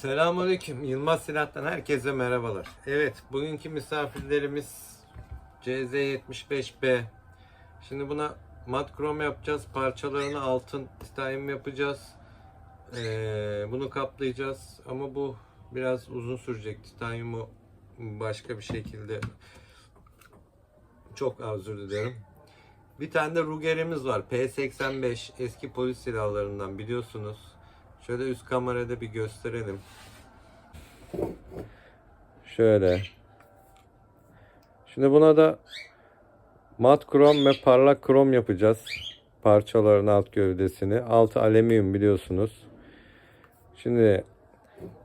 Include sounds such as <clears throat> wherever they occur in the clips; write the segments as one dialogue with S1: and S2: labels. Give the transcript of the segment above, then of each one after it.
S1: Selamünaleyküm. Yılmaz Silah'tan herkese merhabalar. Evet, bugünkü misafirlerimiz CZ75B. Şimdi buna mat krom yapacağız. Parçalarını altın titanyum yapacağız. Ee, bunu kaplayacağız. Ama bu biraz uzun sürecek. Titanyumu başka bir şekilde çok özür dilerim. Bir tane de Ruger'imiz var. P85 eski polis silahlarından biliyorsunuz. Şöyle üst kamerada bir gösterelim. Şöyle. Şimdi buna da mat krom ve parlak krom yapacağız. Parçaların alt gövdesini. Altı alüminyum biliyorsunuz. Şimdi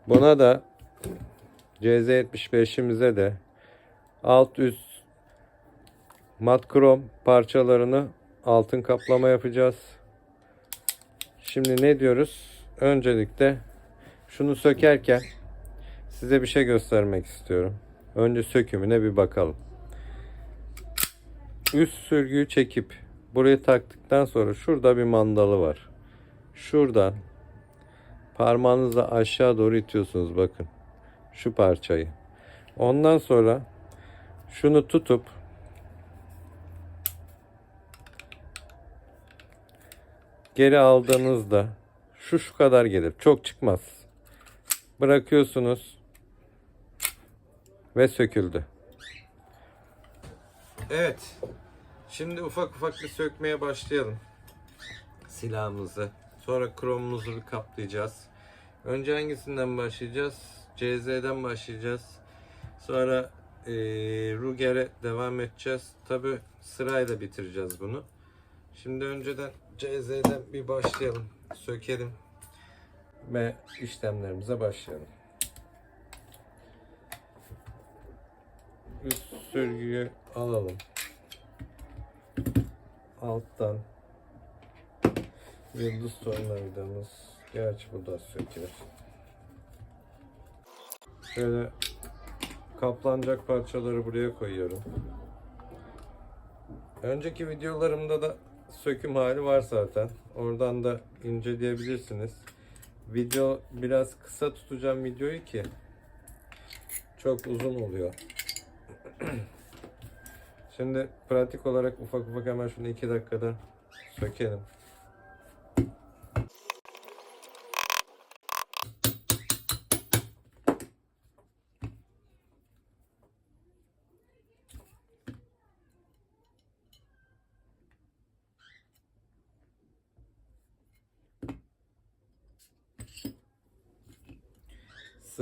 S1: buna da CZ75'imize de alt üst mat krom parçalarını altın kaplama yapacağız. Şimdi ne diyoruz? Öncelikle şunu sökerken size bir şey göstermek istiyorum. Önce sökümüne bir bakalım. Üst sürgüyü çekip buraya taktıktan sonra şurada bir mandalı var. Şuradan parmağınızla aşağı doğru itiyorsunuz bakın. Şu parçayı. Ondan sonra şunu tutup geri aldığınızda şu şu kadar gelir. Çok çıkmaz. Bırakıyorsunuz ve söküldü. Evet. Şimdi ufak ufak bir sökmeye başlayalım. Silahımızı. Sonra kromumuzu bir kaplayacağız. Önce hangisinden başlayacağız? CZ'den başlayacağız. Sonra eee Ruger'e devam edeceğiz. Tabi sırayla bitireceğiz bunu. Şimdi önceden CZ'den bir başlayalım. Sökelim. Ve işlemlerimize başlayalım. Üst sürgüyü alalım. Alttan yıldız tornavidamız. Gerçi bu da sökülür. Şöyle kaplanacak parçaları buraya koyuyorum. Önceki videolarımda da söküm hali var zaten. Oradan da inceleyebilirsiniz. Video biraz kısa tutacağım videoyu ki çok uzun oluyor. <clears throat> Şimdi pratik olarak ufak ufak hemen şunu 2 dakikada sökelim.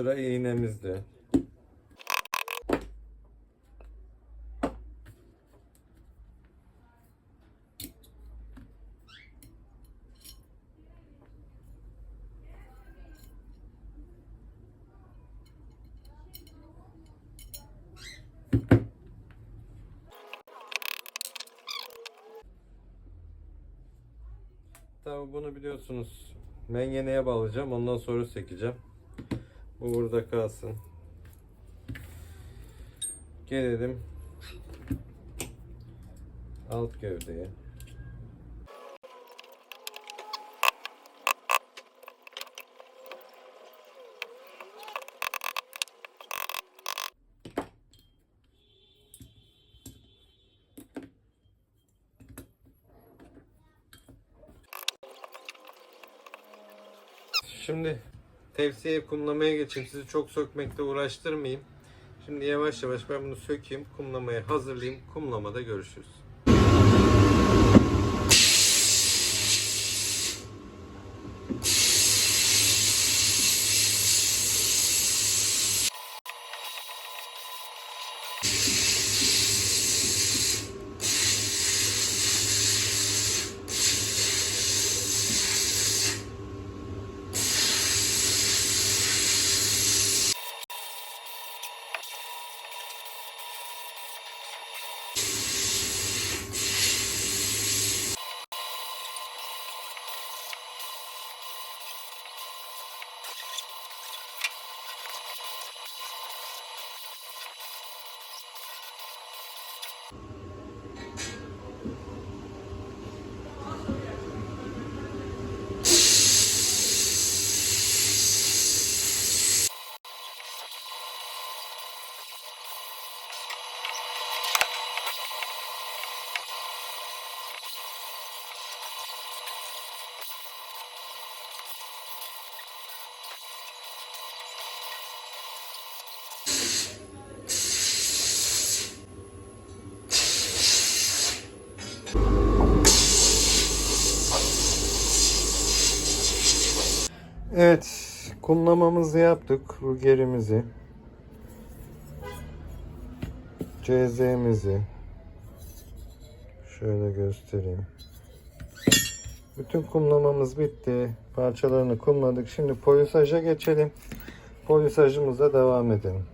S1: Sıra iğnemizde. Tabi bunu biliyorsunuz. Mengeneye bağlayacağım. Ondan sonra sekeceğim. Bu burada kalsın. Gelelim alt gövdeye. Şimdi Tepsiye kumlamaya geçeyim. Sizi çok sökmekle uğraştırmayayım. Şimdi yavaş yavaş ben bunu sökeyim. Kumlamaya hazırlayayım. Kumlamada görüşürüz. Thank you. Evet, kumlamamızı yaptık. Rugerimizi. CZ'mizi. Şöyle göstereyim. Bütün kumlamamız bitti. Parçalarını kumladık. Şimdi polisaja geçelim. Polisajımıza devam edelim.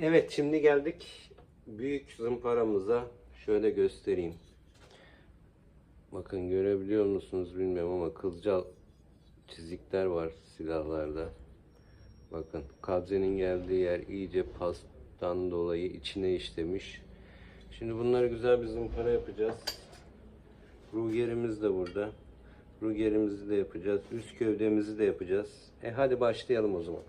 S1: Evet şimdi geldik büyük zımparamıza. Şöyle göstereyim. Bakın görebiliyor musunuz bilmiyorum ama kılcal çizikler var silahlarda. Bakın kabzenin geldiği yer iyice pastan dolayı içine işlemiş. Şimdi bunları güzel bir zımpara yapacağız. Rugerimiz de burada. Rugerimizi de yapacağız. Üst gövdemizi de yapacağız. E hadi başlayalım o zaman.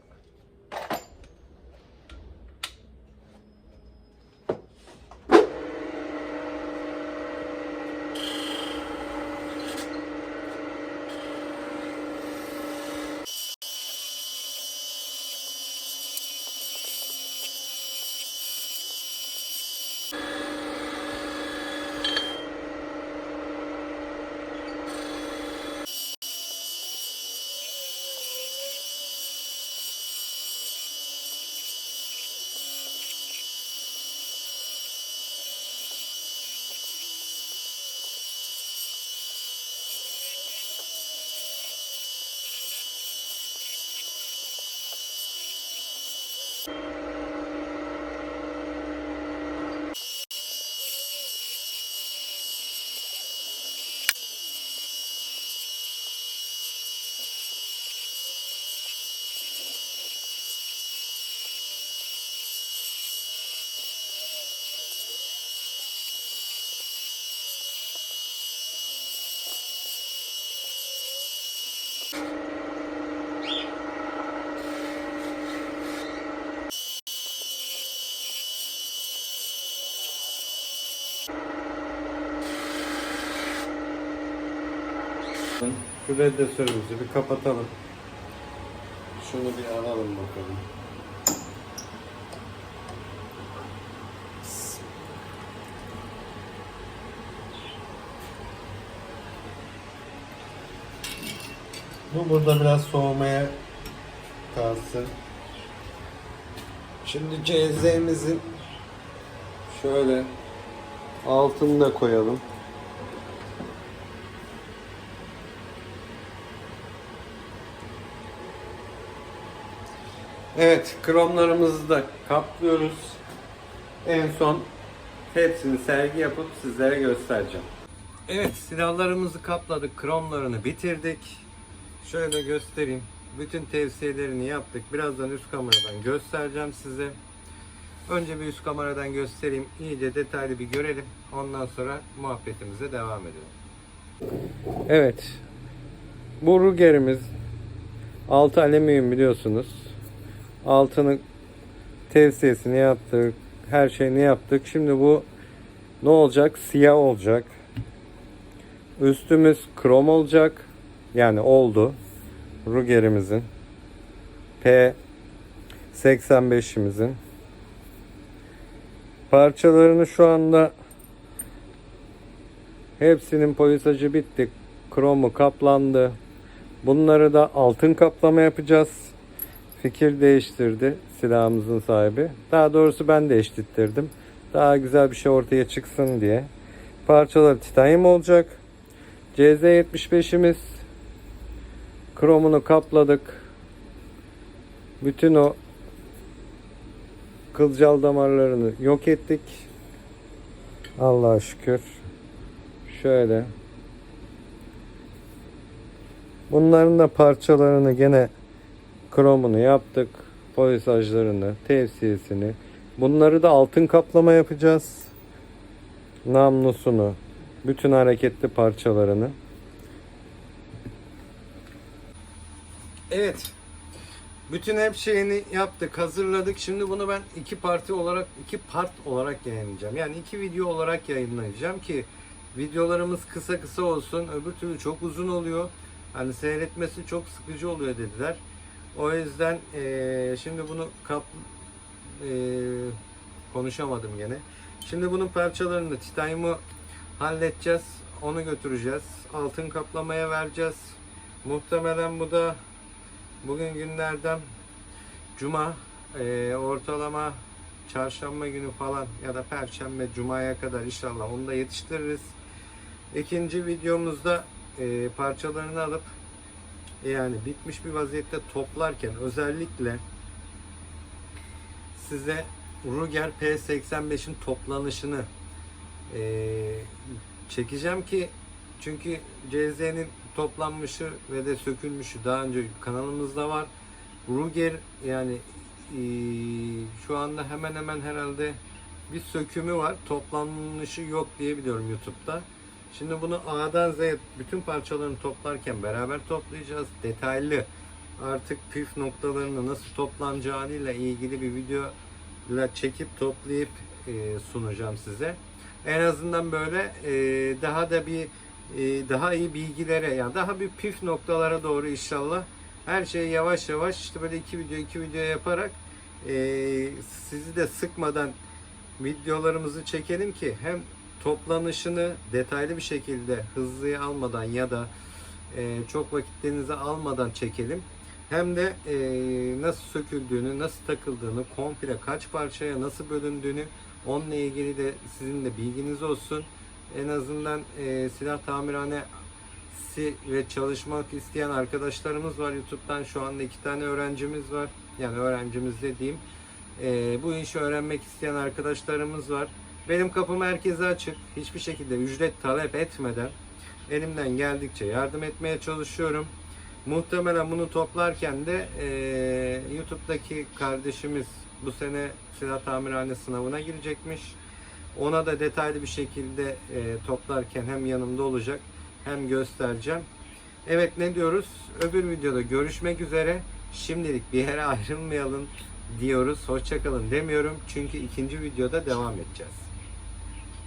S1: Şu radyatörümüzü bir kapatalım. Şunu bir alalım bakalım. Bu burada biraz soğumaya kalsın. Şimdi CZ'mizin şöyle altını da koyalım. Evet, kromlarımızı da kaplıyoruz. En son hepsini sergi yapıp sizlere göstereceğim. Evet, silahlarımızı kapladık, kromlarını bitirdik. Şöyle göstereyim. Bütün tavsiyelerini yaptık. Birazdan üst kameradan göstereceğim size. Önce bir üst kameradan göstereyim. İyice detaylı bir görelim. Ondan sonra muhabbetimize devam edelim. Evet. Bu rugerimiz altı alüminyum biliyorsunuz. Altını tevsiyesini yaptık. Her şeyini yaptık. Şimdi bu ne olacak? Siyah olacak. Üstümüz krom olacak. Yani oldu. Rugerimizin. P85'imizin. Parçalarını şu anda hepsinin polisajı bitti. Kromu kaplandı. Bunları da altın kaplama yapacağız. fikir değiştirdi silahımızın sahibi. Daha doğrusu ben değiştirdim. Daha güzel bir şey ortaya çıksın diye. Parçalar titanyum olacak. CZ75'imiz kromunu kapladık. Bütün o kılcal damarlarını yok ettik. Allah'a şükür. Şöyle. Bunların da parçalarını gene kromunu yaptık. Polisajlarını, tevsiyesini. Bunları da altın kaplama yapacağız. Namlusunu, bütün hareketli parçalarını. Evet. Bütün hep şeyini yaptık, hazırladık. Şimdi bunu ben iki parti olarak, iki part olarak yayınlayacağım. Yani iki video olarak yayınlayacağım ki videolarımız kısa kısa olsun. Öbür türlü çok uzun oluyor. Hani seyretmesi çok sıkıcı oluyor dediler. O yüzden eee, şimdi bunu kap eee, konuşamadım gene. Şimdi bunun parçalarını titanyumu halledeceğiz. Onu götüreceğiz. Altın kaplamaya vereceğiz. Muhtemelen bu da bugün günlerden cuma eee, ortalama çarşamba günü falan ya da perşembe cumaya kadar inşallah onu da yetiştiririz. İkinci videomuzda eee, parçalarını alıp yani bitmiş bir vaziyette toplarken özellikle size Ruger P85'in toplanışını eee, çekeceğim ki çünkü CZ'nin toplanmışı ve de sökülmüşü daha önce kanalımızda var. Ruger yani eee, şu anda hemen hemen herhalde bir sökümü var. Toplanmışı yok diye biliyorum YouTube'da. Şimdi bunu A'dan Z'ye bütün parçalarını toplarken beraber toplayacağız. Detaylı artık püf noktalarını nasıl toplanacağıyla ilgili bir video ile çekip toplayıp e, sunacağım size. En azından böyle e, daha da bir e, daha iyi bilgilere yani daha bir püf noktalara doğru inşallah her şeyi yavaş yavaş işte böyle iki video iki video yaparak e, sizi de sıkmadan videolarımızı çekelim ki hem toplanışını detaylı bir şekilde hızlıya almadan ya da e, çok vakitlerinizi almadan çekelim. Hem de e, nasıl söküldüğünü, nasıl takıldığını, komple kaç parçaya nasıl bölündüğünü onunla ilgili de sizin de bilginiz olsun. En azından e, silah tamirhanesi ve çalışmak isteyen arkadaşlarımız var. YouTube'dan şu anda iki tane öğrencimiz var. Yani öğrencimiz dediğim. E, bu işi öğrenmek isteyen arkadaşlarımız var. Benim kapım herkese açık. Hiçbir şekilde ücret talep etmeden elimden geldikçe yardım etmeye çalışıyorum. Muhtemelen bunu toplarken de e, YouTube'daki kardeşimiz bu sene silah tamirhane sınavına girecekmiş. Ona da detaylı bir şekilde e, toplarken hem yanımda olacak hem göstereceğim. Evet ne diyoruz? Öbür videoda görüşmek üzere. Şimdilik bir yere <laughs> ayrılmayalım diyoruz. Hoşçakalın demiyorum. Çünkü ikinci videoda devam edeceğiz.